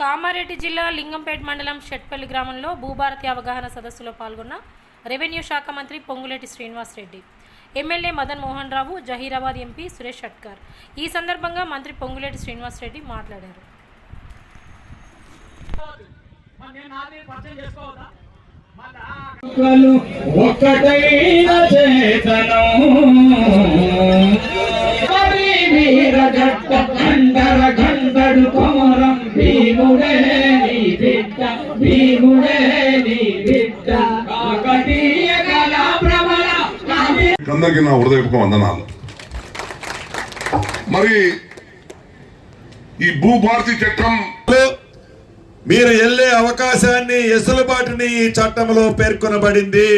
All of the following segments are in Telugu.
కామారెడ్డి జిల్లా లింగంపేట మండలం షట్పల్లి గ్రామంలో భూభారతి అవగాహన సదస్సులో పాల్గొన్న రెవెన్యూ శాఖ మంత్రి పొంగులేటి శ్రీనివాస్ రెడ్డి ఎమ్మెల్యే మదన్ మోహన్ రావు జహీరాబాద్ ఎంపీ సురేష్ షట్కర్. ఈ సందర్భంగా మంత్రి పొంగులేటి శ్రీనివాస్ రెడ్డి మాట్లాడారు. ఒక్కటైన చేతనం. అందరికీ నా హృదయపూర్వక వందనాలు. మరి ఈ భూభారతి చట్టం మీరు వెళ్ళే అవకాశాన్ని ఎసులుబాటుని ఈ చట్టంలో పేర్కొనబడింది.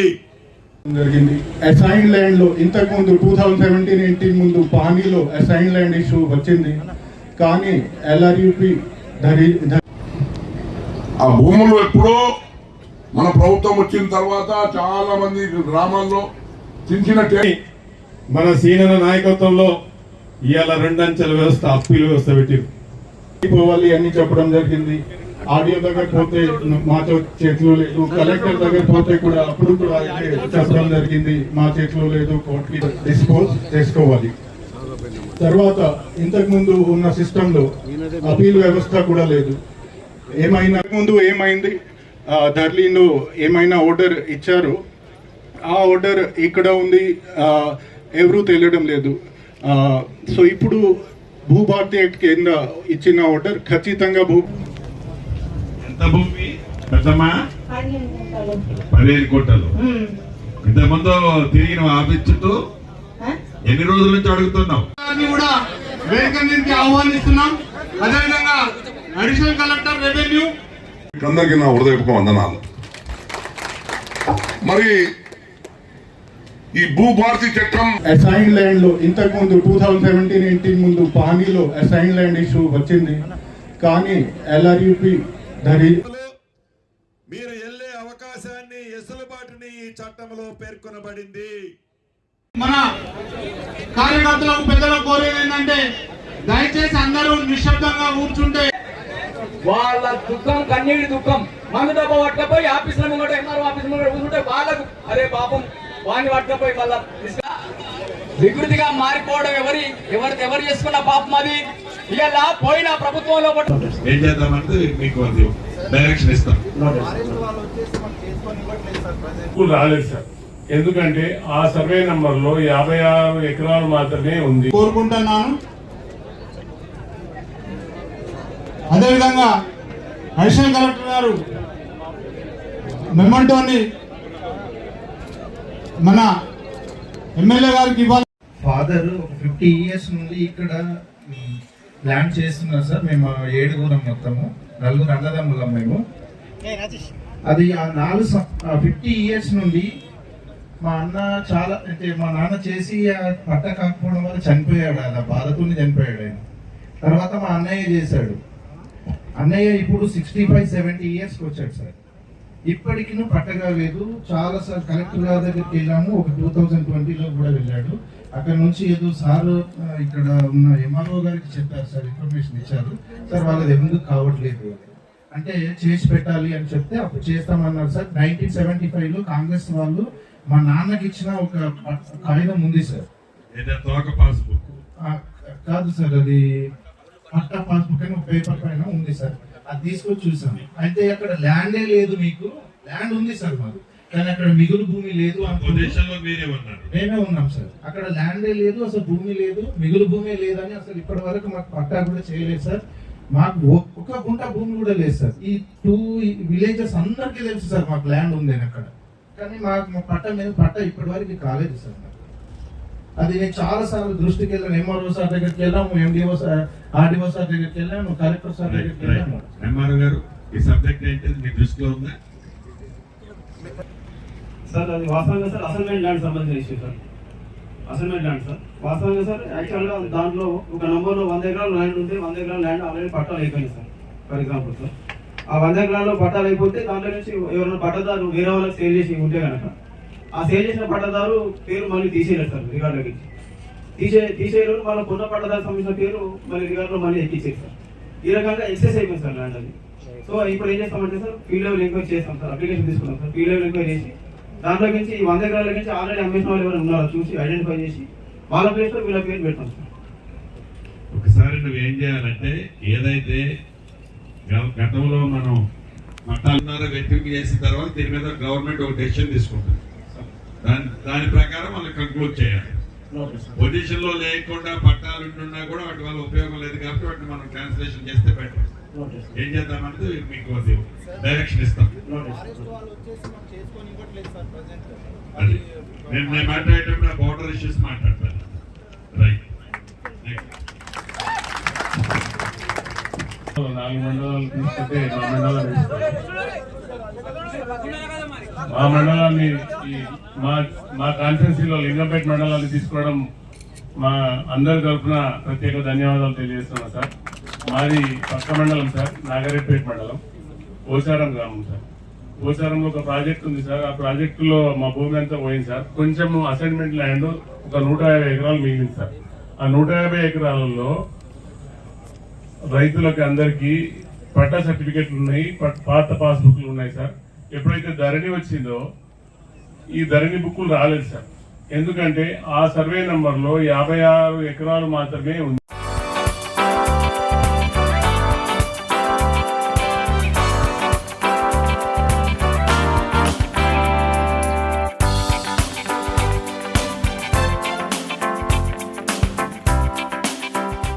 జరిగింది. అసైన్ ల్యాండ్లో ఇంతకు ముందు టూ థౌజండ్ సెవెంటీన్ ఎయిటీన్ ముందు పానీలో అసైన్ ల్యాండ్ ఇష్యూ వచ్చింది. కానీ ఎల్ఆర్యుపి ఆ భూములు ఎప్పుడో మన ప్రభుత్వం వచ్చిన తర్వాత చాలా మంది గ్రామాల్లో చిన్న చిన్న టే- మన సీనియర్ నాయకత్వంలో ఇవాళ రెండంచెల వ్యవస్థ అప్పీల్ వ్యవస్థ పెట్టిరు. పోవాలి అని చెప్పడం జరిగింది. ఆడియో దగ్గర పోతే మాతో చేతిలో లేదు. కలెక్టర్ దగ్గర పోతే కూడా అప్పుడు కూడా చెప్పడం జరిగింది. మా చేతిలో లేదు కోర్టుకి డిస్పోజ్ చేసుకోవాలి. తర్వాత ఇంతకు ముందు ఉన్న సిస్టమ్లో అపీల్ వ్యవస్థ కూడా లేదు. ఏమైనా ముందు ఏమైంది? ధర్లీలో ఏమైనా ఆర్డర్ ఇచ్చారు? ఆ ఆర్డర్ ఇక్కడ ఉంది? ఆ, ఎవరూ తెలియడం లేదు. ఆ, సో ఇప్పుడు భూభారతి యాక్ట్ కింద ఇచ్చిన ఆర్డర్ ఖచ్చితంగా భూ ఎంత భూమి? పెద్దమ్మా? పదిహేను కోట్లలో. ఇంతకుముందు తిరిగిన ఆఫీస్ చుట్టూ ఎన్ని రోజుల నుంచి అడుగుతున్నావు? గారిని కూడా నుంచి ఆహ్వానిస్తున్నాం. అదేవిధంగా అడిషనల్ కలెక్టర్ రెవెన్యూ. అందరికీ నా హృదయపూర్వక వందనాలు. మరి ఈ భూభారతి చట్టం అసైన్ ల్యాండ్లో ఇంతకు ముందు టూ థౌజండ్ సెవెంటీన్ ఎయిటీన్ ముందు పానీలో అసైన్ ల్యాండ్ ఇష్యూ వచ్చింది. కానీ ఎల్ఆర్యుపి ధరి మీరు వెళ్ళే అవకాశాన్ని ఎసులుబాటుని ఈ చట్టంలో పేర్కొనబడింది. మన కార్యకర్తలకు పెద్దలకు కోరేది ఏంటంటే దయచేసి అందరూ నిశ్శబ్దంగా కూర్చుంటే వాళ్ళ దుఃఖం కన్నీటి దుఃఖం మందు డబ్బా పట్టకపోయి ఆఫీసుల ముంగట ఎంఆర్ఓ ఆఫీస్ ముంగట కూర్చుంటే వాళ్ళకు అరే పాపం. వాడిని పట్టకపోయి తీసుక- వికృతిగా మారిపోవడం ఎవరి ఎవరి ఎవరు చేసుకున్న పాపం అది? ఇలా పోయిన ప్రభుత్వంలో ఏం చేద్దామంటే మీకు డైరెక్షన్ ఇస్తాం. రాలేదు సార్. ఎందుకంటే ఆ సర్వే నంబర్లో యాభై ఆరు ఎకరాలు మాత్రమే ఉంది. కోరుకుంటున్నాను. అదేవిధంగా అడిషనల్ కలెక్టర్ గారు మెమంటోని మన ఎమ్మెల్యే గారికి ఇవ్వాలి. ఫాదర్ ఒక ఫిఫ్టీ ఇయర్స్ నుండి ఇక్కడ ల్యాండ్ చేస్తున్నారు సార్. మేము ఏడుగురం మొత్తము. నలుగురు అన్నదమ్ములం మేము. అది ఆ నాలుగు ఫిఫ్టీ ఇయర్స్ నుండి మా అన్న చాలా అంటే మా నాన్న చేసి ఆ పట్ట కాకపోవడం వల్ల చనిపోయాడు అలా బాధతోనే చనిపోయాడు ఆయన. తర్వాత మా అన్నయ్య చేశాడు. అన్నయ్య ఇప్పుడు సిక్స్టీ ఫైవ్ సెవెంటీ ఇయర్స్కి వచ్చాడు సార్. ఇప్పటికి పట్టగా లేదు. చాలా సార్ కలెక్టర్ గారి దగ్గరికి వెళ్ళాము. ఒక టూ థౌజండ్ ట్వంటీలో కూడా వెళ్ళాడు. అక్కడ నుంచి ఏదో సార్ ఇక్కడ ఉన్న ఎంఆర్ఓ గారికి చెప్పారు సార్ ఇన్ఫర్మేషన్ ఇచ్చారు. సార్ వాళ్ళది ఎందుకు కావట్లేదు. అంటే చేసి పెట్టాలి అని చెప్తే అప్పుడు చేస్తామన్నారు సార్. నైన్టీన్ సెవెంటీ ఫైవ్లో కాంగ్రెస్ వాళ్ళు మా నాన్నకి ఇచ్చిన ఒక కాగితం ఉంది సార్. పాస్బుక్? కాదు సార్ అది పట్టా పాస్బుక్ అని ఒక పేపర్ పైన ఉంది సార్. అది తీసుకొచ్చి చూసాం. అయితే అక్కడ ల్యాండే లేదు మీకు. ల్యాండ్ ఉంది సార్ మాకు. కానీ అక్కడ మిగులు భూమి లేదు మేమే ఉన్నాం సార్. అక్కడ ల్యాండే లేదు అసలు భూమి లేదు మిగులు భూమి లేదని అసలు ఇప్పటి వరకు మాకు పట్టా కూడా చేయలేదు సార్. మాకు ఒ- ఒక గుంట భూమి కూడా లేదు సార్. ఈ టూ విలేజెస్ అందరికీ తెలుసు సార్ మాకు ల్యాండ్ ఉంది అక్కడ. కానీ మాకు మా పట్ట మీద పట్ట ఇప్పటి వరకు కాలేదు సార్ మాకు. అది నేను చాలా సార్లు దృష్టికి వెళ్ళాను. ఎంఆర్ఓ సార్ దగ్గరికి వెళ్ళాము ఎండిఓ సార్ ఆర్డీఓ సార్ దగ్గరికి వెళ్ళాను కలెక్టర్ సార్ దగ్గరికి వెళ్ళాము. ఎంఆర్ గారు ఈ సబ్జెక్ట్ ఏంటి? మీ దృష్టిలో ఉందా? సార్ అది వాస్తవంగా సార్ అసైన్మెంట్ ల్యాండ్ సంబంధించిన issue sir. Assignment land sir. వాస్తవంగా సార్ యాక్చువల్గా దాంట్లో ఒక నంబర్లో వంద ఎకరాలు ల్యాండ్ ఉంటే వంద ఎకరాల ల్యాండ్ ఆల్రెడీ పట్టాలు అయిపోయింది సార్. For example sir. ఆ వంద ఎకరాల్లో పట్టాలు అయిపోతే దాంట్లో నుంచి ఎవరైనా పట్టదారు వేరే వాళ్ళకి సేల్ చేసి ఉంటే కనుక ఆ సేల్ చేసిన పట్టదారు పేరు మళ్ళీ తీసేయలేదు సార్ రికార్డులోకి తీసే తీసేయరు వాళ్ళ కొన్న పట్టదారు సంబంధించిన పేరు మళ్ళీ రికార్డులో మళ్ళీ ఎక్కించేది సార్. ఈ రకంగా ఎక్సెస్ అయిపోయింది సార్ ల్యాండ్ అది. సో ఇప్పుడు ఏం చేస్తామంటే సార్ ఫీల్డ్ లెవెల్ ఎంక్వైరీ చేస్తాం సార్ అప్లికేషన్ తీసుకున్నాం సార్ ఫీల్డ్ లెవెల్ ఎంక్వైరీ చేసి దాంట్లో నుంచి ఈ వంద ఎకరాల నుంచి ఆల్రెడీ అమ్మేసిన వాళ్ళు ఎవరైనా ఉన్నారో చూసి ఐడెంటిఫై చేసి వాళ్ళ ప్లేస్లో వీళ్ళ పేరు పెడతాం సార్. ఒకసారి నువ్వు ఏం చేయాలంటే ఏదైతే గతంలో మనం మఠాలున్నర వెతికి చేసిన తర్వాత దీని మీద గవర్నమెంట్ ఒక డెసిషన్ తీసుకుంటుంది. దాని దాని ప్రకారం మనం కంక్లూడ్ చేయాలి. పొజిషన్లో లేకుండా పట్టాలు ఉంటున్నా కూడా వాటి వల్ల ఉపయోగం లేదు కాబట్టి వాటిని మనం ట్రాన్స్లేషన్ చేస్తే బెటర్ ఏం చేద్దామంటే మీకు అది డైరెక్షన్ ఇస్తాం. అది. నేను నేను మాట్లాడేటప్పుడు ఆ బోర్డర్ ఇష్యూస్ మాట్లాడతాను. రైట్ నాలుగు మండలాలు తీసుకుంటే మా మండలాన్ని మా మండలాన్ని మా మా కాన్స్టిట్యున్సీలో లింగంపేట మండలాన్ని తీసుకోవడం మా అందరి తరఫున ప్రత్యేక ధన్యవాదాలు తెలియజేస్తున్నా సార్. మాది పక్క మండలం సార్ నాగరేపేట మండలం పోచారం గ్రామం సార్. పోచారంలో ఒక ప్రాజెక్ట్ ఉంది సార్ ఆ ప్రాజెక్టులో మా భూమి అంతా పోయింది సార్. కొంచెం అసైన్మెంట్ ల్యాండ్ ఒక నూట యాభై ఎకరాలు మిగిలింది సార్. ఆ నూట యాభై ఎకరాలలో రైతులకు అందరికీ పట్టా సర్టిఫికెట్లు ఉన్నాయి పట్- పాత పాస్బుక్లు ఉన్నాయి సార్. ఎప్పుడైతే ధరణి వచ్చిందో ఈ ధరణి బుక్కులు రాలేదు సార్. ఎందుకంటే ఆ సర్వే నంబర్లో యాభై ఆరు ఎకరాలు మాత్రమే ఉంది.